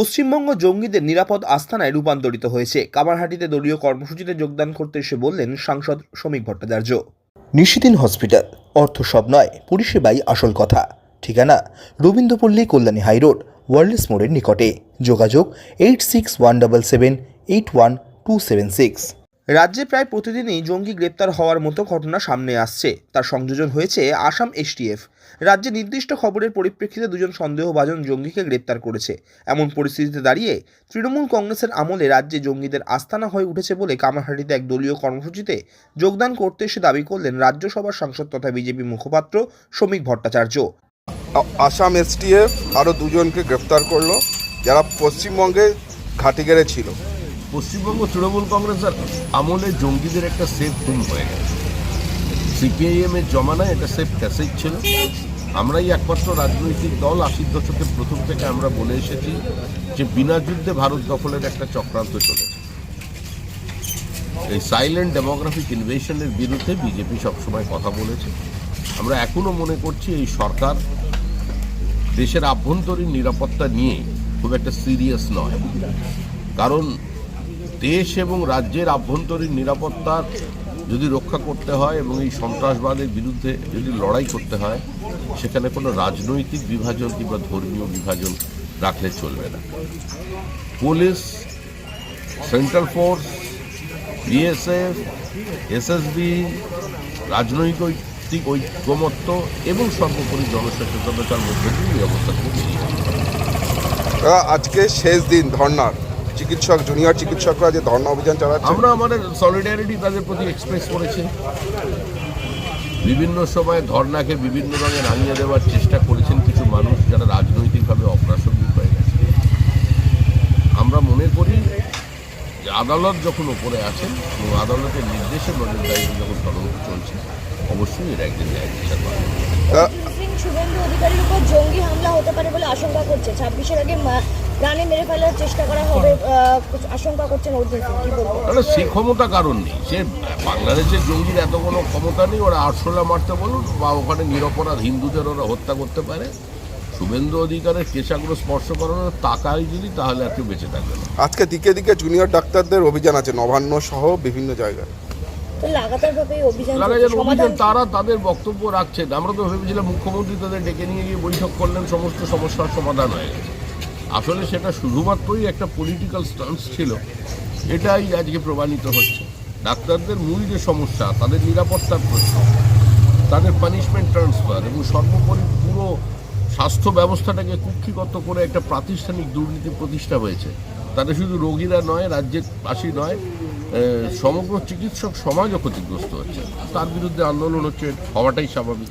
পশ্চিমবঙ্গ জঙ্গিদের নিরাপদ আস্থানায় রূপান্তরিত হয়েছে। কামারহাটিতে দলীয় কর্মসূচিতে যোগদান করতে এসে বললেন সাংসদ শ্রমিক ভট্টাচার্য। নিশিদিন হসপিটাল, অর্থ সব নয়, পরিষেবাই আসল কথা। ঠিকানা, রবীন্দ্রপল্লী, কল্যাণী হাইরোড ওয়ার্ল্ডস মোড়ের নিকটে। যোগাযোগ, eight six one double seven, eight one two seven six. রাজ্যে প্রায় প্রতিদিনই জঙ্গি গ্রেপ্তার হওয়ার মতো ঘটনা সামনে আসছে। তার সংযোজন হয়েছে আসাম এসটিএফ রাজ্যে নির্দিষ্ট খবরের পরিপ্রেক্ষিতে দুজন সন্দেহভাজন জঙ্গিকে গ্রেপ্তার করেছে। এমন পরিস্থিতিতে দাঁড়িয়ে তৃণমূল কংগ্রেসের আমলে রাজ্যে জঙ্গিদের আস্তানা হয়ে উঠেছে বলে কামারহাটিতে এক দলীয় কর্মসূচিতে যোগদান করতে এসে দাবি করলেন রাজ্যসভার সাংসদ তথা বিজেপি মুখপাত্র শ্রমিক ভট্টাচার্য। আসাম এসটিএফ আরও দুজনকে গ্রেপ্তার করল, যারা পশ্চিমবঙ্গে ঘাটিগেড়ে ছিল। পশ্চিমবঙ্গ তৃণমূল কংগ্রেসের আমলে জঙ্গিদের একটা সেফ টুম হয়ে গেছে। সিপিআইএম এর জমানায় এটা সেফ প্যাসেজ ছিল। আমরাই একমাত্র রাজনৈতিক দল আশির দশকের প্রথম থেকে আমরা বলে এসেছি যে বিনা যুদ্ধে ভারত দখলের একটা চক্রান্ত চলেছে। এই সাইলেন্ট ডেমোগ্রাফিক ইনভেশনের বিরুদ্ধে বিজেপি সবসময় কথা বলেছে। আমরা এখনও মনে করছি এই সরকার দেশের আভ্যন্তরীণ নিরাপত্তা নিয়ে খুব একটা সিরিয়াস নয়। কারণ দেশ এবং রাজ্যের আভ্যন্তরীণ নিরাপত্তার যদি রক্ষা করতে হয় এবং এই সন্ত্রাসবাদের বিরুদ্ধে যদি লড়াই করতে হয়, সেখানে কোনো রাজনৈতিক বিভাজন কিংবা ধর্মীয় বিভাজন রাখলে চলবে না police, central force, BSF, SSB, রাজনৈতিক ঐক্যমত্য এবং সর্বোপরি জনসচেতনতার মধ্যে দিয়ে অবস্থা। আ- আজকে শেষ দিন ধর্নার চিকিৎসক জুনিয়র চিকিৎসকরা যে ধর্ণা অভিযান চালাচ্ছে। আমরা আমাদের সলিডারিটি তাদের প্রতি এক্সপ্রেস করেছি। বিভিন্ন সময় ধর্নাকে বিভিন্ন রঙে রাঙিয়ে দেওয়ার চেষ্টা করেছেন কিছু মানুষ যারা রাজনৈতিকভাবে অপ্রাসঙ্গিক হয়ে গেছে। আমরা মনে করি যে আদালত যখন ওপরে আছেন এবং আদালতের নির্দেশে নজরদারিতে যখন তদন্ত চলছে অবশ্যই এর একদিন ন্যায় বিচার পাবে আ- শুভেন্দু অধিকারীর উপর জঙ্গি হামলা হতে পারে বলে আশঙ্কা করছে। ছাব্বিশের আগে প্রাণে মেরে ফেলার চেষ্টা করা হবে আশঙ্কা করছেন অর্জুন কি বলব তাহলে সে ক্ষমতা কারণ নেই। সে বাংলাদেশের জঙ্গির এত কোনো ক্ষমতা নেই ওরা আটশোলা মারতে বলুন বা ওখানে নিরপরাধ হিন্দুদের ওরা হত্যা করতে পারে। শুভেন্দু অধিকারের কেশাগ্র স্পর্শ করানোর তাকাই যদি তাহলে আর কেউ বেঁচে থাকবে না। আজকে দিকে দিকে জুনিয়র ডাক্তারদের অভিযান আছে নবান্ন সহ বিভিন্ন জায়গায়। তারা তাদের বক্তব্য রাখছেন। আমরা তো ভেবেছিলাম মুখ্যমন্ত্রী তাদের ডেকে নিয়ে গিয়ে বৈঠক করলেন সমস্ত সমস্যার সমাধান হয়ে গেছে। আসলে সেটা শুধুমাত্রই একটা পলিটিক্যাল স্টান্স ছিল, এটাই আজকে প্রমাণিত হচ্ছে। ডাক্তারদের মূল যে সমস্যা, তাদের নিরাপত্তার প্রশ্ন, তাদের পানিশমেন্ট ট্রান্সফার এবং সর্বোপরি পুরো স্বাস্থ্য ব্যবস্থাটাকে কুক্ষিগত করে একটা প্রাতিষ্ঠানিক দুর্নীতি প্রতিষ্ঠা হয়েছে। তাতে শুধু রোগীরা নয়, রাজ্যের পাশি নয় সমগ্র চিকিৎসক সমাজও ক্ষতিগ্রস্ত হচ্ছে। তার বিরুদ্ধে আন্দোলন হচ্ছে, হওয়াটাই স্বাভাবিক।